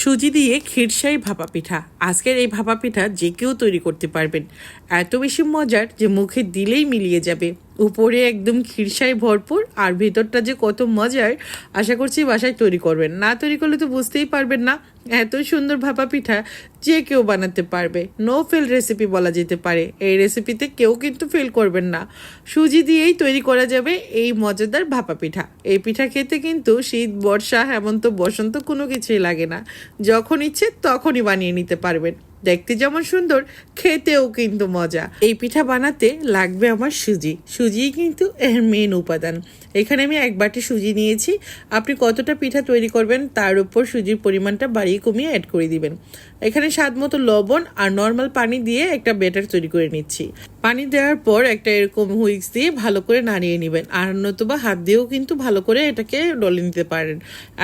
সুজি দিয়ে ক্ষীরসাই ভাপা পিঠা। আজকের এই ভাপা পিঠা যে কেউ তৈরি করতে পারবেন। এত বেশি মজার যে মুখে দিলেই মিলিয়ে যাবে। উপরে একদম ক্ষীরসাই ভরপুর, আর ভেতরটা যে কত মজার, আশা করছি বাসায় তৈরি করবেন। না তৈরি করলে তো বুঝতেই পারবেন না, এত সুন্দর ভাপা পিঠা যে কেউ বানাতে পারবে। নো ফেল রেসিপি বলা যেতে পারে। এই রেসিপিতে কেউ কিন্তু ফেল করবেন না। সুজি দিয়েই তৈরি করা যাবে এই মজাদার ভাপা পিঠা। এই পিঠা খেতে কিন্তু শীত, বর্ষা, হেমন্ত, বসন্ত কোনো কিছুই লাগে না। যখন ইচ্ছে তখনই বানিয়ে নিতে পারবেন। দেখতে যেমন সুন্দর, খেতেও কিন্তু মজা। এই পিঠা বানাতে লাগবে আমার সুজি। সুজি কিন্তু এর মেন উপাদান। এখানে আমি এক বাটি সুজি নিয়েছি। আপনি কতটা পিঠা তৈরি করবেন তার উপর সুজির পরিমাণটা বাড়িয়ে কমিয়ে অ্যাড করে দিবেন। এখানে স্বাদ মতো লবণ আর নর্মাল পানি দিয়ে একটা বেটার তৈরি করে নিচ্ছি। পানি দেওয়ার পর একটা এরকম হুইক্স দিয়ে ভালো করে নাড়িয়ে নেবেন। আর নতুবা হাত দিয়েও কিন্তু ভালো করে এটাকে ডলে নিতে পারেন।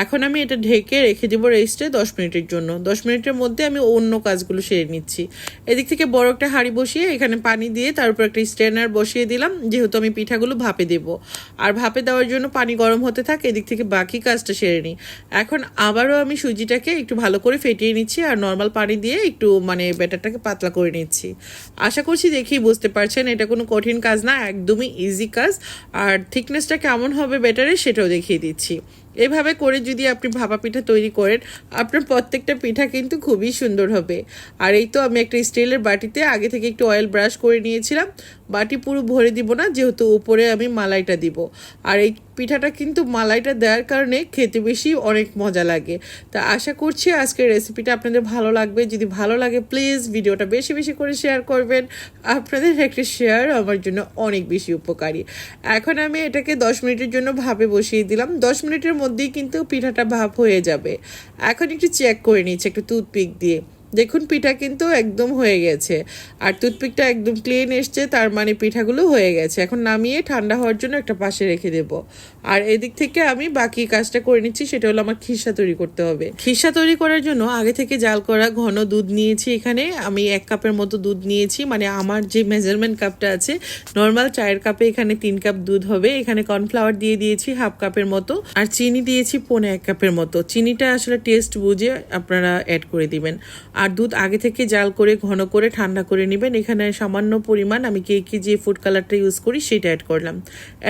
এখন আমি এটা ঢেকে রেখে দেবো রেস্টে দশ মিনিটের জন্য। দশ মিনিটের মধ্যে আমি অন্য কাজগুলো সেরে নিচ্ছি। এদিক থেকে বড় একটা হাঁড়ি বসিয়ে এখানে পানি দিয়ে তার উপর একটা স্ট্যান্ডার বসিয়ে দিলাম, যেহেতু আমি পিঠাগুলো ভাপে দেবো। আর ভাপে দেওয়ার জন্য পানি গরম হতে থাকে, এদিক থেকে বাকি কাজটা সেরে নিই। এখন আবারও আমি সুজিটাকে একটু ভালো করে ফেটিয়ে নিচ্ছি আর নর্মাল পানি দিয়ে একটু মানে ব্যাটারটাকে পাতলা করে নিচ্ছি। আশা করছি দেখি বুঝতে পারছেন, এটা কোনো কঠিন কাজ না, একদমই ইজি কাজ। আর থিকনেসটা কেমন হবে বেটারে সেটাও দেখিয়ে দিচ্ছি। এভাবে করে যদি আপনি ভাপা পিঠা তৈরি করেন, আপনার প্রত্যেকটা পিঠা কিন্তু খুবই সুন্দর হবে। আর এই তো আমি একটা স্টিলের বাটিতে আগে থেকে একটু অয়েল ব্রাশ করে নিয়েছিলাম। বাটি পুরো ভরে দিব না, যেহেতু উপরে আমি মালাইটা দিব। আর এই পিঠাটা কিন্তু মালাইটা দেওয়ার কারণে খেতে বেশি অনেক মজা লাগে। তা আশা করছি আজকের রেসিপিটা আপনাদের ভালো লাগবে। যদি ভালো লাগে প্লিজ ভিডিওটা বেশি বেশি করে শেয়ার করবেন। আপনাদের একটা শেয়ার আমার জন্য অনেক বেশি উপকারী। এখন আমি এটাকে দশ মিনিটের জন্য ভাবে বসিয়ে দিলাম। দশ মিনিটের মধ্যেই কিন্তু পিঠাটা ভাব হয়ে যাবে। এখন একটু চেক করে নিচ্ছি একটু টুথপিক দিয়ে। দেখুন, পিঠা কিন্তু একদম হয়ে গেছে। আর টুথপিকটা একদম ক্লিন এসছে, তার মানে পিঠাগুলো হয়ে গেছে। এখন নামিয়ে ঠান্ডা হওয়ার জন্য একটা পাশে রেখে দেব। আর এদিক থেকে আমি বাকি কাজটা করে নিচ্ছি, সেটা হলো আমার খিসা তৈরি করতে হবে। খিসা তৈরি করার জন্য আগে থেকে জাল করা ঘন দুধ নিয়েছি এখানে। আমি এক কাপের মতো দুধ নিয়েছি মানে আমার যে মেজারমেন্ট কাপটা আছে নর্মাল চায়ের কাপে এখানে তিন কাপ দুধ হবে। এখানে কর্নফ্লাওয়ার দিয়ে দিয়েছি হাফ কাপের মতো। আর চিনি দিয়েছি পৌনে এক কাপের মতো। চিনিটা আসলে টেস্ট বুঝে আপনারা অ্যাড করে দিবেন। আর দুধ আগে থেকে জাল করে ঘন করে ঠান্ডা করে নেবেন। এখানে সামান্য পরিমাণ আমি কেকে যে ফুড কালারটা ইউজ করি সেটা অ্যাড করলাম।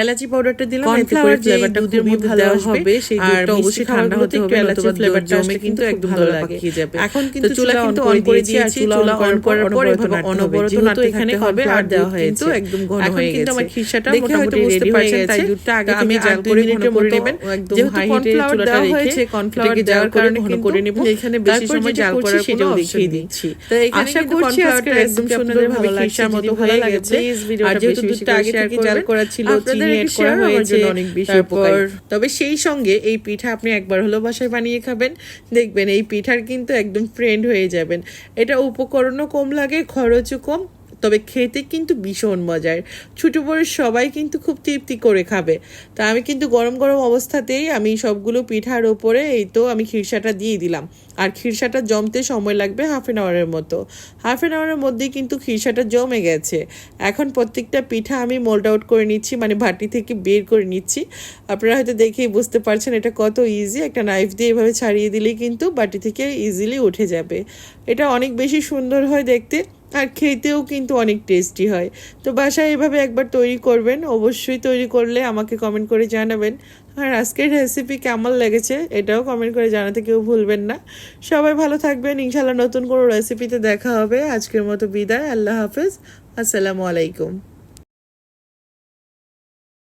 এলাচি পাউডারটা দিলাম এতে করে ফ্লেভারটা দুধের মধ্যে দেওয়া হবে সেই দুধটা অবশ্যই ঠান্ডা হতে হবে এলাচি ফ্লেভারটা জমে কিন্তু একদম ভালো লাগে। যাবে। এখন কিন্তু চুলা কিন্তু অন করে দিয়েছি চুলা অন করার পর এভাবে অনবরত নাড়তে এখানে হবে আর দেওয়া হয়েছে। একদম ঘন হয়ে গেছে আমার খিসাটা মোটামুটি বুঝতে পারছেন তাই দুধটা আগে আমি জাল করে ঘন করে নেবেন। হিটে চুলাটা দেওয়া হয়েছে কর্নফ্লাওয়ার দেওয়ার কারণে ঘন করে নেব এখানে বেশি সময় জাল করার সেটাও দেখিয়ে দিচ্ছি। আশা করছি আজকে একদম সুন্দর ভাবে খিসার মতো হয়ে গেছে আর যেহেতু দুধটা আগে থেকে জাল করা ছিল চিনি এড করা হয়েছে অনেক বেশি উপকার। তবে সেই সঙ্গে এই পিঠা আপনি একবার হলো বাসায় বানিয়ে খাবেন দেখবেন এই পিঠার কিন্তু একদম ফ্রেন্ড হয়ে যাবেন। এটা উপকরণও কম লাগে খরচও কম তবে খেতে কিন্তু ভীষণ মজার। ছোটো বড় সবাই কিন্তু খুব তৃপ্তি করে খাবে। তা আমি কিন্তু গরম গরম অবস্থাতেই আমি সবগুলো পিঠার ওপরে এই তো আমি খিরসাটা দিয়ে দিলাম। আর খিরসাটা জমতে সময় লাগবে হাফ অ্যান আওয়ারের মতো। হাফ অ্যান আওয়ারের মধ্যেই কিন্তু খিরসাটা জমে গেছে। এখন প্রত্যেকটা পিঠা আমি মোল্ড আউট করে নিচ্ছি মানে ভাটি থেকে বের করে নিচ্ছি। আপনারা হয়তো দেখেই বুঝতে পারছেন এটা কত ইজি একটা নাইফ দিয়ে এভাবে ছাড়িয়ে দিলেই কিন্তু বাটি থেকে ইজিলি উঠে যাবে। এটা অনেক বেশি সুন্দর হয় দেখতে। আর খেতেও কিন্তু অনেক টেস্টি হয়। তো বাসায় এভাবে একবার তৈরি করবেন, অবশ্যই তৈরি করলে আমাকে কমেন্ট করে জানাবেন। আর আজকের রেসিপি কেমন লেগেছে এটাও কমেন্ট করে জানাতে কেউ ভুলবেন না। সবাই ভালো থাকবেন ইনশাল্লাহ নতুন কোনো রেসিপিতে দেখা হবে। আজকের মতো বিদায়, আল্লাহ হাফেজ, আসসালামু আলাইকুম।